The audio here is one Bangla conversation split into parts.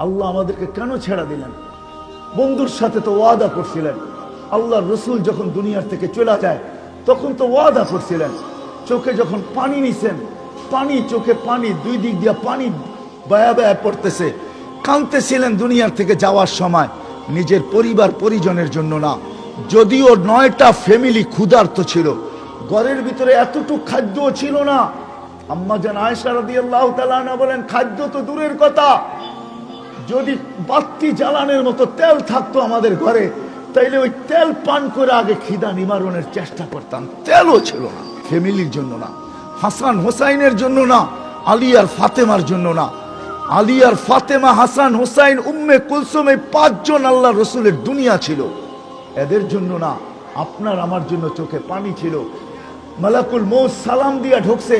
আল্লাহ আমাদেরকে কেন ছেড়া দিলেন? বন্ধুর সাথে তো ওয়াদা করছিলেন। আল্লাহ রসুল যখন দুনিয়ার থেকে চলে যায়, তখন তো ওয়াদা করছিলেন। চোখে যখন পানি নিছেন, পানি, চোখে পানি, দুই দিক দিয়ে পানি বয়া বয়া পড়তেছে। কাঁদতেছিলেন দুনিয়ার থেকে যাওয়ার সময়। নিজের পরিবার পরিজনের জন্য না। যদিও নয়টা ফ্যামিলি ক্ষুধার্ত ছিল। ঘরের ভিতরে এতটুক খাদ্যও ছিল না। আম্মা জান আয়সা রাদিয়াল্লাহু তাআলা না বলেন, খাদ্য তো দূরের কথা। যদি বাত্তি জ্বালানোর মতো তেল থাকতো আমাদের ঘরে, তাইলে ওই তেল পান করে আগে খিদা নিবারণের চেষ্টা করতাম। তেলও ছিল না, ফ্যামিলির জন্য না, হাসান হোসাইনের জন্য না, আলী আর ফাতেমার জন্য না। আলী আর ফাতেমা, হাসান হোসাইন, উম্মে কুলসুম পাঁচজন আল্লাহ রসুলের দুনিয়া ছিল। এদের জন্য না, আপনার আমার জন্য চোখে পানি ছিল। মালাকুল মৌস সালাম দিয়া ঢুকছে,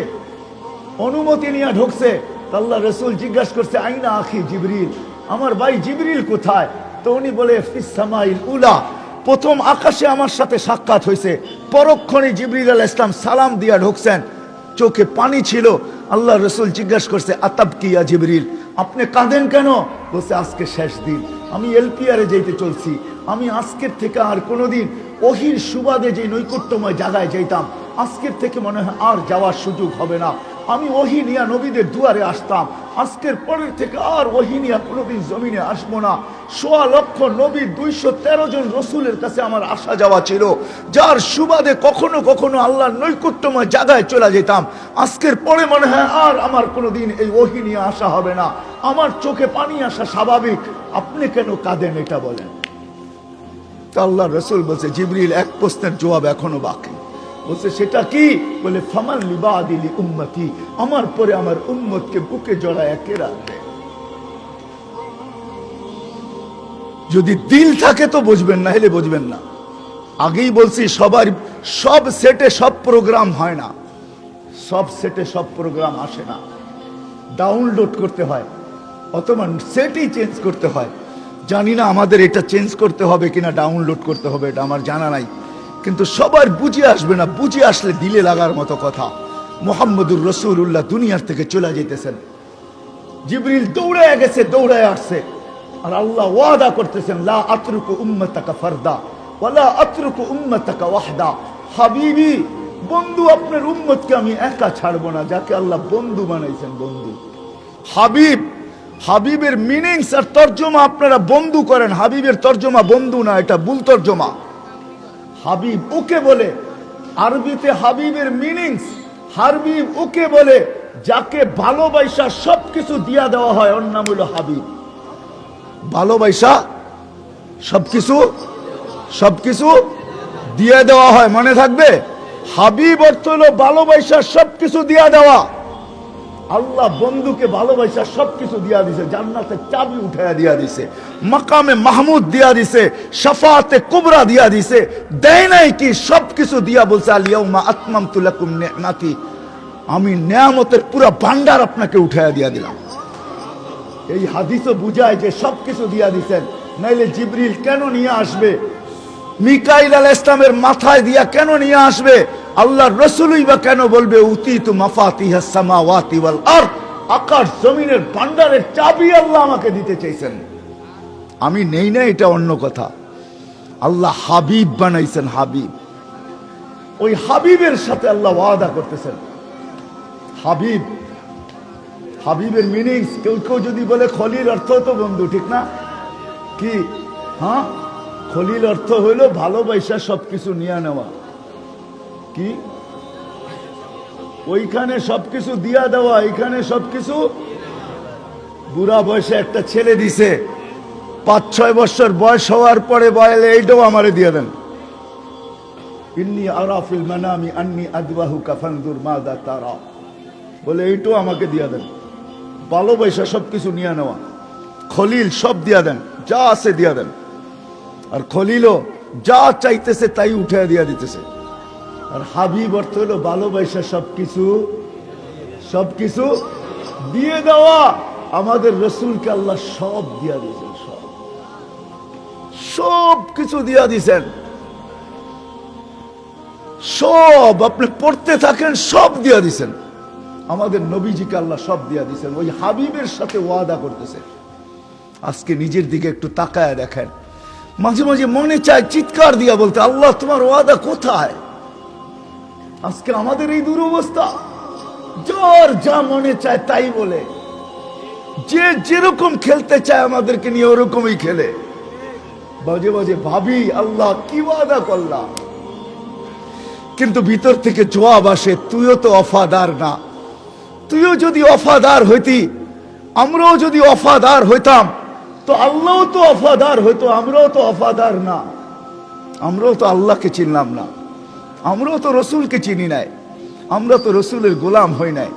অনুমতি নিয়ে ঢুকছে। আল্লাহ রসুল জিজ্ঞাসা করছে, আইনা আখি জিবরিল? আমার ভাই জিবরিল কোথায়? তো উনি বলে, "ফিস সামাইল উলা। প্রথম আকাশে আমার সাথে সাক্ষাৎ হয়েছে। পরক্ষণে জিবরিল আল ইসলাম সালাম দিয়া ঢুকছেন। চোখে পানি ছিল। আল্লাহ রসুল জিজ্ঞাসা করছে, আতাব কিয়া জিবরিল? আপনি কাঁদেন কেন? বলছে, আজকে শেষ দিন। আমি এলপিআরে যেতে চলছি। আমি আজকের থেকে আর কোনোদিন ওহির সুবাদে যে নৈকট্যময় জায়গায় যাইতাম, আজকের থেকে মনে হয় আর যাওয়ার সুযোগ হবে না। আমি ওহি নিয়া নবীদের দুয়ারে আসতাম। আজকের পরের থেকে আর ওহি নিয়া কোনোদিন জমিনে আসব না। সোয়া লক্ষ নবী দুইশো তেরো জন রসুলের কাছে আমার আসা যাওয়া ছিল। যার সুবাদে কখনো কখনো আল্লাহর নৈকট্যময় জায়গায় চলে যেতাম। আজকের পরে মনে হয় আর আমার কোনোদিন এই ওহি নিয়ে আসা হবে না। আমার চোখে পানি আসা স্বাভাবিক। আপনি কেন কাঁদেন এটা বলেন? তা আল্লাহ রসুল বলছে, জিবরিল, এক প্রশ্নের জবাব এখনও বাকি। সেটা কি? বলে, ফামান লিবা দিলি উম্মতি, আমার পরে আমার উম্মতকে বুকে জড়ায় একে রাখবে? যদি দিল থাকে তো বুঝবেন না হলে বুঝবেন না। আগেই বলছি, সবার সব সেটে সব প্রোগ্রাম হয় না। সব সেটে সব প্রোগ্রাম আসে না। ডাউনলোড করতে হয়, অথবা সেটই চেঞ্জ করতে হয়। জানি না আমাদের এটা চেঞ্জ করতে হবে কিনা, ডাউনলোড করতে হবে, এটা আমার জানা নাই। কিন্তু সবার বুঝে আসবে না, বুঝে আসলে দিলে লাগার মতো কথা। মোহাম্মদুর রসুল্লাহ দুনিয়ার থেকে চলে যেতেছেন। জিবরিল দৌড়ায় গেছে দৌড়ায় আসছে। আর আল্লাহ ওয়াদা করতেছেন, লা আতরুকু উম্মতাকা ফারদা ওয়ালা আতরুকু উম্মতাকা ওয়াহদা। হাবিবি, বন্ধু আপনার উম্মতকে আমি একা ছাড়বো না, যাকে আল্লাহ বন্ধু বানাইছেন, বন্ধু। হাবিব, হাবিবের মিনিংস আর তর্জমা আপনারা বন্ধু করেন। হাবিবের তর্জমা বন্ধু না, এটা ভুল তর্জমা। হাবিব ওকে বলে। আরবিতে হাবিবের মিনিংস হাবিব ওকে বলে, যাকে ভালোবাসা সবকিছু দিয়া দেওয়া হয়, ওর নাম হলো হাবিব। ভালোবাসা সবকিছু সবকিছু দিয়ে দেওয়া হয়, মনে থাকবে? হাবিব অর্থ হলো ভালোবাসা সবকিছু দিয়া দেওয়া। আল্লাহ বন্ধুকে ভালোবাসা সবকিছু দিয়া দিছে, জান্নাতে চাবি উঠাইয়া দিয়া দিছে, মাকামে মাহমুদ দিয়া দিছে, শাফাতে কুবরা দিয়া দিছে, দেয় নাই কি? সবকিছু দিয়া বলছে আলিয়াউমা আতমাম তুলাকুম নেমাতি। আমি নেয়ামতের পুরো ভান্ডার আপনাকে উঠাইয়া দিয়া দিলাম। এই হাদিসও বুঝায় যে সবকিছু দিয়া দিছেন। নাইলে জিবরিল কেন নিয়ে আসবে? মিকাইল আল ইসলামের মাথায় দিয়া কেন নিয়ে আসবে? আল্লাহ রসুলই বা কেন বলবে উতি তু মাফাতি সামাওয়াতি ওয়াল আরদ আকাশ জমিনের ভান্ডারের চাবি আল্লাহ আমাকে দিতে চাইছেন। আমি নেই না, এটা অন্য কথা। আল্লাহ হাবিব বানাইছেন হাবিব। ওই হাবিবের সাথে আল্লাহ ওয়াদা করতেছেন। হাবিব, হাবিবের মিনিংস কেউ কেউ যদি বলে, খলিল অর্থ তো বন্ধু, ঠিক না? কি? হ্যাঁ? খলিল অর্থ হইল ভালোবাসা সবকিছু নিয়ে নেওয়া। কি? ওইখানে সবকিছু দিয়া দেওয়া এখানে সবকিছু? বুড়া বয়সে একটা ছেলে দিছে। পাঁচ ছয় বছর বয়স হওয়ার পরে বলে এইটাও আমারে দিয়ে দেন। বলে এইটাও আমাকে দিয়া দেন। ভালোবাসা নিয়ে নেওয়া। খলিল সব দিয়া দেন, যা আছে দিয়া দেন। আর যা চাইতেছে তাই উঠে দিয়া দিতেছে। আর হাবিব অর্থ হলো ভালোবাসা সবকিছু সবকিছু দিয়ে দেওয়া। আমাদের রসুলকে আল্লাহ সব দিয়া দিয়েছেন, সব। সব কিছু দিয়া দিছেন সব আপনি পড়তে থাকেন, সব দিয়া দিছেন আমাদের নবীজিকে আল্লাহ সব দিয়া দিছেন ওই হাবিবের সাথে ওয়াদা করতেছে। আজকে নিজের দিকে একটু তাকায় দেখেন। মাঝে মাঝে মনে চায়, চিৎকার দিয়া বলতে, আল্লাহ, তোমার ওয়াদা কোথায়? আজকে আমাদের এই দুরবস্থা। জ্বর যা মনে চায় তাই বলে। যে যেরকম খেলতে চায় আমাদেরকে নিয়ে ওরকমই খেলে। বাজে বাজে ভাবি, আল্লাহ কি ওয়াদা করলাম? কিন্তু ভিতর থেকে জবাব আসে, তুইও তো অফাদার না। তুইও যদি অফাদার হইতি, আমরাও যদি অফাদার হইতাম, তো আল্লাহও তো অফাদার হইতো, আমরাও তো অফাদার না। আমরাও তো আল্লাহকে চিনলাম না। আমরাও তো রসুলকে চিনি নাই আমরা তো রসুলের গোলাম হই নাই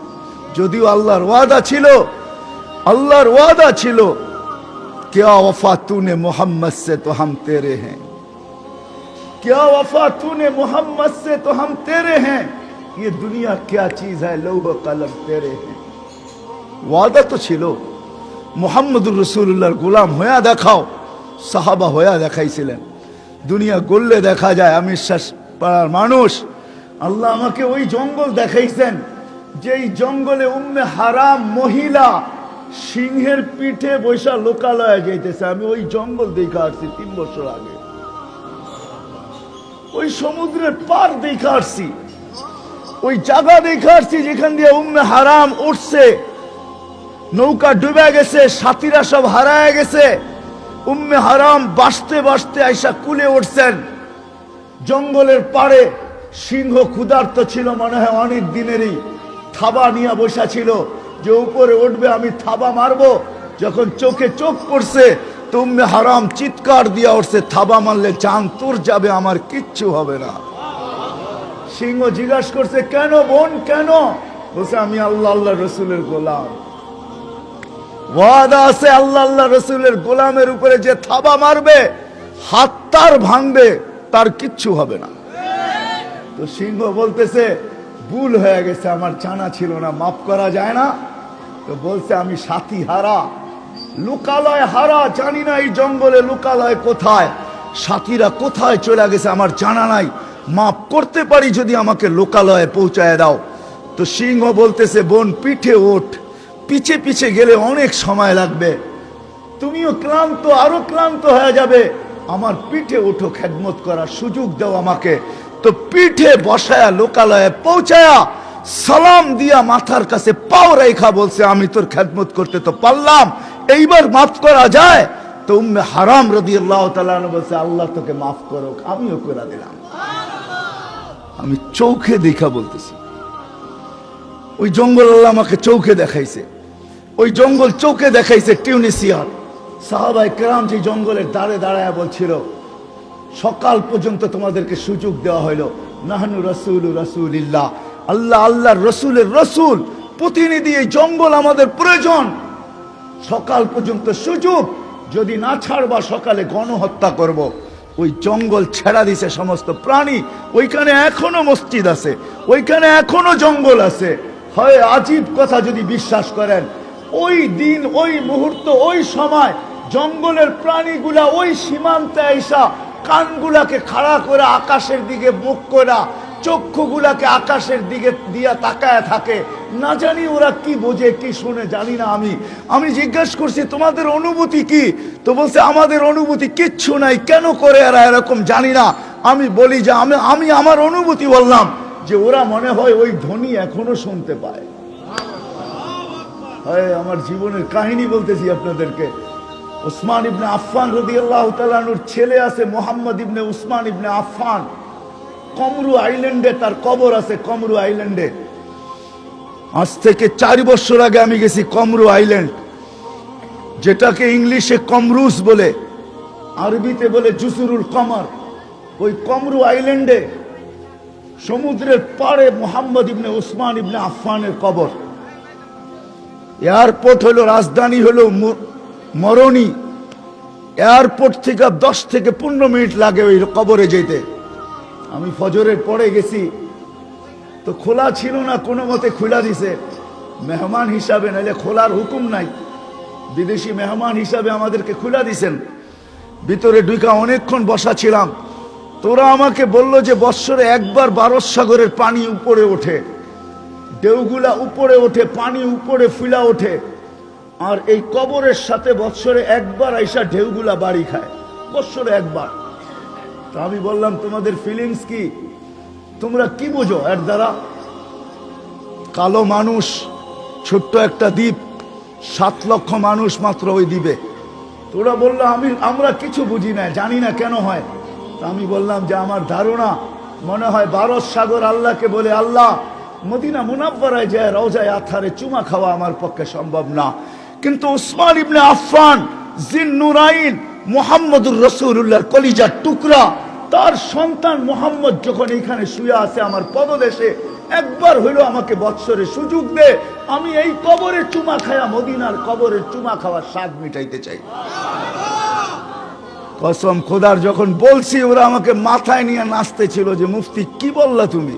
যদিও আল্লাহর ওয়াদা ছিল আল্লাহর ওয়াদা ছিল क्या वफा तूने मोहम्मद से तो हम तेरे हैं क्या वफा तूने मोहम्मद से तो हम तेरे हैं ये दुनिया क्या चीज है लौह कलम तेरे हैं ওয়াদা তো ছিল মোহাম্মদুর রসুল্লাহর গোলাম হইয়া দেখাও সাহাবা হইয়া দেখাইছিলেন দুনিয়া গড়লে দেখা যায় আমি শ্বাস পাড়ার মানুষ। আল্লাহ আমাকে ওই জঙ্গল দেখাইছেন, যেই জঙ্গলে উম্মে হারাম মহিলা সিংহের পিঠে বৈশা লোকালয়ে যাইতেছে। আমি ওই জঙ্গল দেখা আসছি তিন বছর আগে। ওই সমুদ্রের পার দেখা আসছি। ওই জায়গা দেখা আসছি যেখান দিয়ে উম্মে হারাম উঠছে। নৌকা ডুবে গেছে, সাথীরা সব হারায় গেছে। উম্মে হারাম বাঁচতে বাঁচতে আইসা কুলে উঠছেন। জঙ্গলের পাড়ে সিংহ ক্ষুধার্ত ছিল, মনে হয় অনেক দিনেরই। থাবা নিয়ে বসা ছিল যে উপরে উঠবে, আমি থাবা মারবো। যখন চোখে চোখ পড়ছে তুমি হারাম চিৎকার দিয়া উঠছে, থাবা মারলে চান তোর যাবে, আমার কিচ্ছু হবে না। সিংহ জিজ্ঞাসা করছে, কেন বোন, কেন? বলছে, আমি আল্লাহ আল্লাহ রসুলের গোলাম। ওয়াদা আছে আল্লাহ আল্লাহ রসুলের গোলামের উপরে যে থাবা মারবে, হাত তার ভাঙবে তার কিচ্ছু হবে না। তো সিংহ বলতেছে, ভুল হয়ে গেছে, আমার জানা ছিল না, মাফ করা যায় না। তো বলছে, আমি সাথী হারা, লোকালয় হারা, জানি না এই জঙ্গলে লোকালয় কোথায়। সাথীরা কোথায় চলে গেছে, আমার জানা নাই। মাফ করতে পারি যদি আমাকে লোকালয়ে পৌঁছায় দাও। তো সিংহ বলতেছে, বোন, পিঠে ওঠ। পিছে পিছে গেলে অনেক সময় লাগবে। তুমিও ক্লান্ত, আরও ক্লান্ত হয়ে যাবে। আমার পিঠে ওঠো খেদমত করার সুযোগ দাও আমাকে। তো পিঠে বসায়া লোকালয়ে পৌঁছায়া সালাম দিয়া মাথার কাছে পাও রেখা বলছে, আমি তোর খেদমত করতে তো পারলাম। এইবার মাফ করা যায়? তো উম্মে হারাম রদি আল্লাহ বলছে, আল্লাহ তোকে মাফ করো আমিও করে দিলাম। আমি চোখে দেখা বলতেছি। ওই জঙ্গল আল্লাহ আমাকে চৌকে দেখাইছে। ওই জঙ্গল চৌকে দেখাইছে টিউনিসিয়ার সাহাবাই কেরাম যে জঙ্গলের দাঁড়ে দাঁড়ায় বলছিল, সকাল পর্যন্ত তোমাদেরকে সুযোগ দেওয়া হইল। নাহানু রসুল রসুলিল্লাহ। আল্লাহ আল্লাহ রসুলের রসুল, প্রতিনিধি এই জঙ্গল আমাদের প্রয়োজন। সকাল পর্যন্ত সুযোগ, যদি না ছাড়বা সকালে গণহত্যা করব। ওই জঙ্গল ছেড়া দিছে সমস্ত প্রাণী। ওইখানে এখনও মসজিদ আছে, ওইখানে এখনও জঙ্গল আছে। হয় আজীব কথা যদি বিশ্বাস করেন, ওই দিন, ওই মুহূর্ত, ওই সময় জঙ্গলের প্রাণীগুলা ওই সীমান্তে আইসা কানগুলাকে খাড়া করে আকাশের দিকে মুখ করা চক্ষুগুলাকে আকাশের দিকে দিয়া তাকায় থাকে। না জানি ওরা কি বোঝে, কি শুনে, জানি না আমি। আমি জিজ্ঞাসা করছি, তোমাদের অনুভূতি কি? তো বলছে, আমাদের অনুভূতি কিচ্ছু নাই। কেন করে এরা এরকম? জানি না। আমি বলি যে, আমি আমি আমার অনুভূতি বললাম যে ওরা মনে হয় ওই ধ্বনি এখনও শুনতে পায়। আমার জীবনের কাহিনী বলতেছি আপনাদেরকে। উসমান ইবনে আফফান রদি আল্লাহ তালানুর ছেলে আছে মোহাম্মদ ইবনে উসমান ইবনে আফফান। কমরু আইল্যান্ডে, তার কবর আছে কমরু আইল্যান্ডে। আজ থেকে চার বছর আগে আমি গেছি কমরু আইল্যান্ড, যেটাকে ইংলিশে কমরুস বলে, আরবিতে বলে জুসুরুল কমর। ওই কমরু আইল্যান্ডে, সমুদ্রের পাড়ে মোহাম্মদ ইবনে উসমান ইবনে আফফানের কবর। এয়ারপোর্ট হলো রাজধানী হলো মরণী এয়ারপোর্ট থেকে দশ থেকে পনেরো মিনিট লাগে ওই কবরে যেতে। আমি ফজরের পরে গেছি, তো খোলা ছিল না, কোনো মতে খোলা দিছে। মেহমান হিসাবে নাহলে খোলার হুকুম নাই। বিদেশি মেহমান হিসাবে আমাদেরকে খোলা দিছেন। ভিতরে ঢুকা অনেকক্ষণ বসা ছিলাম। তোরা আমাকে বলল যে বৎসরে একবার বারস সাগরের পানি উপরে ওঠে। ঢেউগুলা উপরে ওঠে, পানি উপরে ফুলা ওঠে। আর এই কবরের সাথে বৎসরে একবার আইসা ঢেউগুলা বাড়ি খায়। বৎসরে একবার। তো আমি বললাম, তোমাদের ফিলিংস কি? তোমরা কি বুঝো এর দ্বারা? কালো মানুষ, ছোট্ট একটা দ্বীপ, সাত লক্ষ মানুষ মাত্র ওই দ্বীপে। তোরা বলল, আমি, আমরা কিছু বুঝি না, জানি না কেন হয়? তা আমি বললাম যে, আমার ধারণা মনে হয় ভারত সাগর আল্লাহকে বলে, আল্লাহ, মদিনা মুনাব্বরায় যায়, রওজায় আথারে চুমা খাওয়া আমার পক্ষে সম্ভব না। কিন্তু উসমান ইবনে আফফান জিন নুরাইন মোহাম্মদুর রসুল্লাহর কলিজার টুকরা, তার সন্তান মোহাম্মদ যখন এখানে শুয়ে আছে আমার পদদেশে, একবার হইল আমাকে বৎসরে সুযোগ দে, আমি এই কবরে চুমা খায়া মদিনার কবরের চুমা খাওয়ার স্বাদ মিটাইতে চাই। কসম খোদার, যখন বলছি, ওরা আমাকে মাথায় নিয়ে নাচতে ছিল যে, মুফতি, কি বললা তুমি?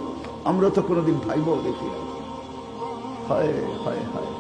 আমরা তো কোনোদিন ভাইবও দেখি। হায় হায় হায়।